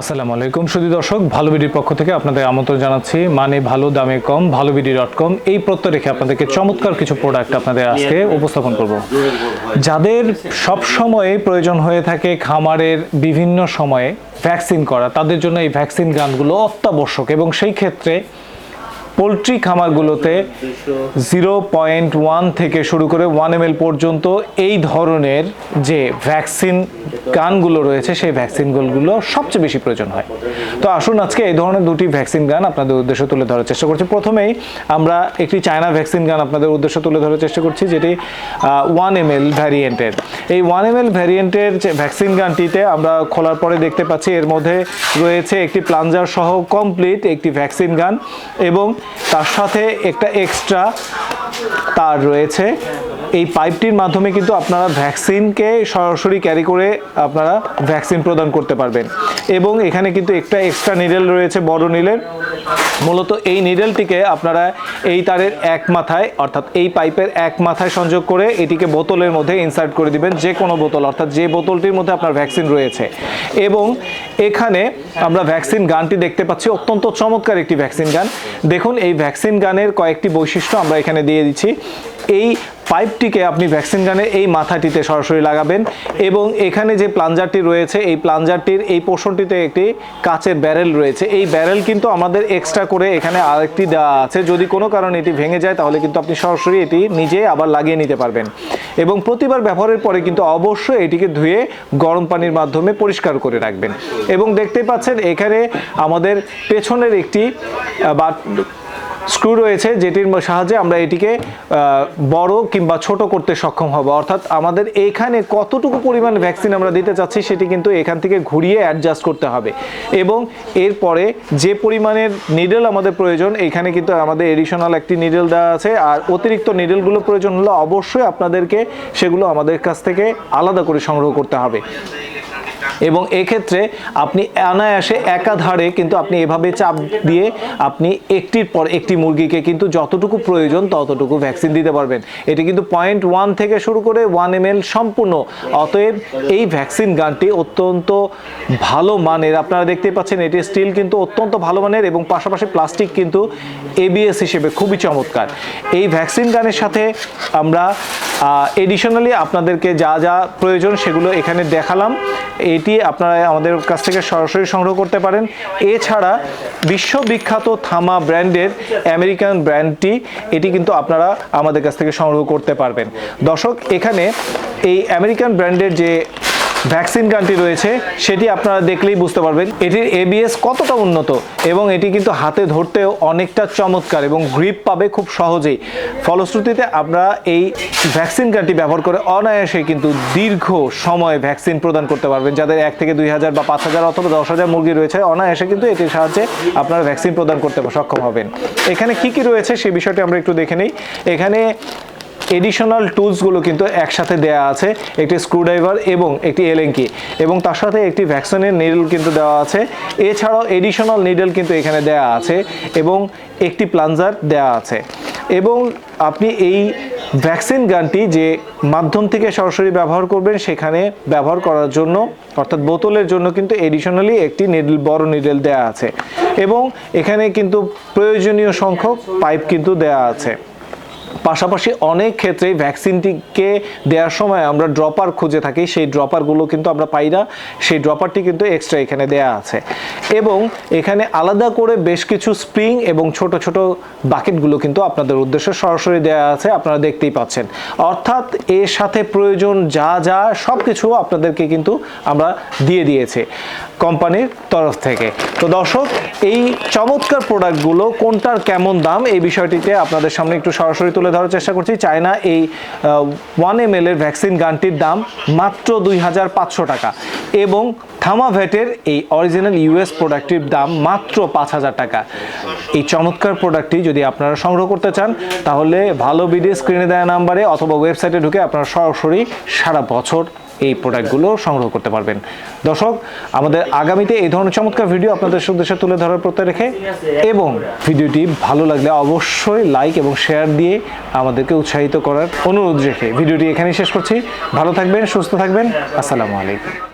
আসসালামু আলাইকুম। সুদী দর্শক, ভালো বিডির পক্ষ থেকে আপনাদের আমন্ত্রণ জানাচ্ছি। মানে ভালো, দামে কম, ভালো বিডি ডট কম এই প্রত্যয় রেখে আপনাদেরকে চমৎকার কিছু প্রোডাক্ট আপনাদের আজকে উপস্থাপন করব। যাদের সব সময় প্রয়োজন হয়ে থাকে খামারের বিভিন্ন সময়ে ভ্যাকসিন করা, তাদের জন্য এই ভ্যাকসিন গানগুলো অত্যাবশ্যক এবং সেই ক্ষেত্রে পোলট্রি খামারগুলোতে জিরো পয়েন্ট ওয়ান থেকে শুরু করে ওয়ান এম পর্যন্ত এই ধরনের যে ভ্যাকসিন গানগুলো রয়েছে, সেই ভ্যাকসিনগুলো সবচেয়ে বেশি প্রয়োজন হয়। তো আসুন আজকে এই ধরনের দুটি ভ্যাকসিন গান আপনাদের উদ্দেশ্যে তুলে ধরার চেষ্টা করছি। প্রথমেই আমরা একটি চায়না ভ্যাকসিন গান আপনাদের উদ্দেশ্যে তুলে ধরার চেষ্টা করছি, যেটি ওয়ান এম এল ভ্যারিয়েন্টের। এই ওয়ান এম এল ভ্যারিয়েন্টের যে ভ্যাকসিন গানটিতে আমরা খোলার পরে দেখতে পাচ্ছি, এর মধ্যে রয়েছে একটি প্লাঞ্জার সহ কমপ্লিট একটি ভ্যাকসিন গান এবং তার সাথে একটা এক্সট্রা তার রয়েছে। এই পাইপটির মাধ্যমে কিন্তু আপনারা ভ্যাকসিনকে সরাসরি ক্যারি করে আপনারা ভ্যাকসিন প্রদান করতে পারবেন। এবং এখানে কিন্তু একটা এক্সট্রা নিডেল রয়েছে, বড় নিডেল। মূলত এই নিডেলটিকে আপনারা এই তারের এক মাথায়, অর্থাৎ এই পাইপের এক মাথায় সংযোগ করে এটিকে বোতলের মধ্যে ইনসার্ট করে দিবেন, যে কোনো বোতল, অর্থাৎ যে বোতলটির মধ্যে আপনার ভ্যাকসিন রয়েছে। এবং এখানে আমরা ভ্যাকসিন গানটি দেখতে পাচ্ছি, অত্যন্ত চমৎকার একটি ভ্যাকসিন গান। দেখুন, এই ভ্যাকসিন গানের কয়েকটি বৈশিষ্ট্য আমরা এখানে দিয়ে দিচ্ছি। এই পাইপটিকে আপনি ভ্যাকসিন গানের এই মাথাটিতে সরাসরি লাগাবেন এবং এখানে যে প্লাঞ্জারটি রয়েছে, এই প্লাঞ্জারটির এই পোষণটিতে একটি কাচের ব্যারেল রয়েছে। এই ব্যারেল কিন্তু আমাদের এক্সট্রা করে এখানে আরেকটি দেওয়া আছে। যদি কোনো কারণে এটি ভেঙে যায়, তাহলে কিন্তু আপনি সরাসরি এটি নিজে আবার লাগিয়ে নিতে পারবেন। এবং প্রতিবার ব্যবহারের পরে কিন্তু অবশ্যই এটিকে ধুয়ে গরম পানির মাধ্যমে পরিষ্কার করে রাখবেন। এবং দেখতে পাচ্ছেন, এখানে আমাদের পেছনের একটি বা স্ক্রু রয়েছে যেটির সাহায্যে আমরা এটিকে বড় কিংবা ছোট করতে সক্ষম হব। অর্থাৎ আমাদের এখানে কতটুকু পরিমাণ ভ্যাকসিন আমরা দিতে চাচ্ছি সেটি কিন্তু এখান থেকে ঘুরিয়ে অ্যাডজাস্ট করতে হবে। এবং এরপরে যে পরিমাণের নিডেল আমাদের প্রয়োজন, এখানে কিন্তু আমাদের এডিশনাল একটি নিডেল দেওয়া আছে। আর অতিরিক্ত নিডেলগুলো প্রয়োজন হলে অবশ্যই আপনাদেরকে সেগুলো আমাদের কাছ থেকে আলাদা করে সংগ্রহ করতে হবে। এবং এক্ষেত্রে আপনি অনায়াসে একাধারে কিন্তু আপনি এভাবে চাপ দিয়ে আপনি একটির পর একটি মুরগিকে কিন্তু যতটুকু প্রয়োজন ততটুকু ভ্যাকসিন দিতে পারবেন। এটি কিন্তু পয়েন্ট ওয়ান থেকে শুরু করে ওয়ান এম সম্পূর্ণ। অতএব এই ভ্যাকসিন গানটি অত্যন্ত ভালো মানের। আপনারা দেখতে পাচ্ছেন এটি স্টিল কিন্তু অত্যন্ত ভালো মানের এবং পাশাপাশি প্লাস্টিক কিন্তু এবিএস হিসেবে খুবই চমৎকার। এই ভ্যাকসিন গানের সাথে আমরা এডিশনালি আপনাদেরকে যা যা প্রয়োজন সেগুলো এখানে দেখালাম। এটি আপনারা আমাদের কাছ থেকে সরাসরি সংগ্রহ করতে পারেন। এছাড়া বিশ্ববিখ্যাত থামা ব্র্যান্ডের আমেরিকান ব্র্যান্ডটি, এটি কিন্তু আপনারা আমাদের কাছ থেকে সংগ্রহ করতে পারবেন। দর্শক, এখানে এই আমেরিকান ব্র্যান্ডের যে ভ্যাকসিন গানটি রয়েছে, সেটি আপনারা দেখলেই বুঝতে পারবেন। এটির এবিএস কতটা উন্নত এবং এটি কিন্তু হাতে ধরতেও অনেকটা চমৎকার এবং গ্রিপ পাবে খুব সহজেই। ফলশ্রুতিতে আমরা এই ভ্যাকসিন গানটি ব্যবহার করে অনায়াসে কিন্তু দীর্ঘ সময় ভ্যাকসিন প্রদান করতে পারবেন। যাদের এক থেকে দুই হাজার বা পাঁচ হাজার অথবা দশ হাজার মুরগি রয়েছে, অনায়াসে কিন্তু এটির সাহায্যে আপনারা ভ্যাকসিন প্রদান করতে সক্ষম হবেন। এখানে কি কি রয়েছে সেই বিষয়টি আমরা একটু দেখে নিই। এখানে এডিশনাল টুলসগুলো কিন্তু একসাথে দেওয়া আছে, একটি স্ক্রুড্রাইভার এবং একটি এলেঙ্কি এবং তার সাথে একটি ভ্যাকসিনের নিডল কিন্তু দেওয়া আছে। এছাড়াও এডিশনাল নিডল কিন্তু এখানে দেওয়া আছে এবং একটি প্লাঞ্জার দেওয়া আছে। এবং আপনি এই ভ্যাকসিন গানটি যে মাধ্যম থেকে সরাসরি ব্যবহার করবেন, সেখানে ব্যবহার করার জন্য, অর্থাৎ বোতলের জন্য কিন্তু এডিশনালি একটি নিডল বড় নিডল দেওয়া আছে। এবং এখানে কিন্তু প্রয়োজনীয় সংখ্যক পাইপ কিন্তু দেওয়া আছে। পাশাপাশি অনেক ক্ষেত্রে ভ্যাকসিনটিকে দেওয়ার সময় আমরা ড্রপার খুঁজে থাকি। সেই ড্রপারগুলো কিন্তু আমরা পাই না। সেই ড্রপারটি কিন্তু এক্সট্রা এখানে দেয়া আছে। এবং এখানে আলাদা করে বেশ কিছু স্প্রিং এবং ছোট ছোট বাকেটগুলো কিন্তু আপনাদের উদ্দেশ্যে সরাসরি দেওয়া আছে। আপনারা দেখতেই পাচ্ছেন। অর্থাৎ এর সাথে প্রয়োজন যা যা সব কিছু আপনাদেরকে কিন্তু আমরা দিয়ে দিয়েছে কোম্পানির তরফ থেকে। তো দর্শক, এই চমৎকার প্রোডাক্টগুলো কোনটার কেমন দাম এই বিষয়টিতে আপনাদের সামনে একটু সরাসরি তুলে ধরার চেষ্টা করছি। চায়না এই ওয়ান এম এর ভ্যাকসিন গানটির দাম মাত্র দুই হাজার পাঁচশো টাকা এবং থামাভেটের এই অরিজিনাল ইউএস প্রোডাক্টটির দাম মাত্র পাঁচ হাজার টাকা। এই চমৎকার প্রোডাক্টটি যদি আপনারা সংগ্রহ করতে চান, তাহলে ভালো ভিডিও স্ক্রিনে দেওয়া নাম্বারে অথবা ওয়েবসাইটে ঢুকে আপনারা সরাসরি সারা বছর এই প্রোডাক্টগুলো সংগ্রহ করতে পারবেন। দর্শক, আমাদের আগামীতে এই ধরনের চমৎকার ভিডিও আপনাদের উদ্দেশ্যে তুলে ধরার প্রত্যয় রেখে এবং ভিডিওটি ভালো লাগলে অবশ্যই লাইক এবং শেয়ার দিয়ে আমাদেরকে উৎসাহিত করার অনুরোধ রেখে ভিডিওটি এখানেই শেষ করছি। ভালো থাকবেন, সুস্থ থাকবেন। আসসালামু আলাইকুম।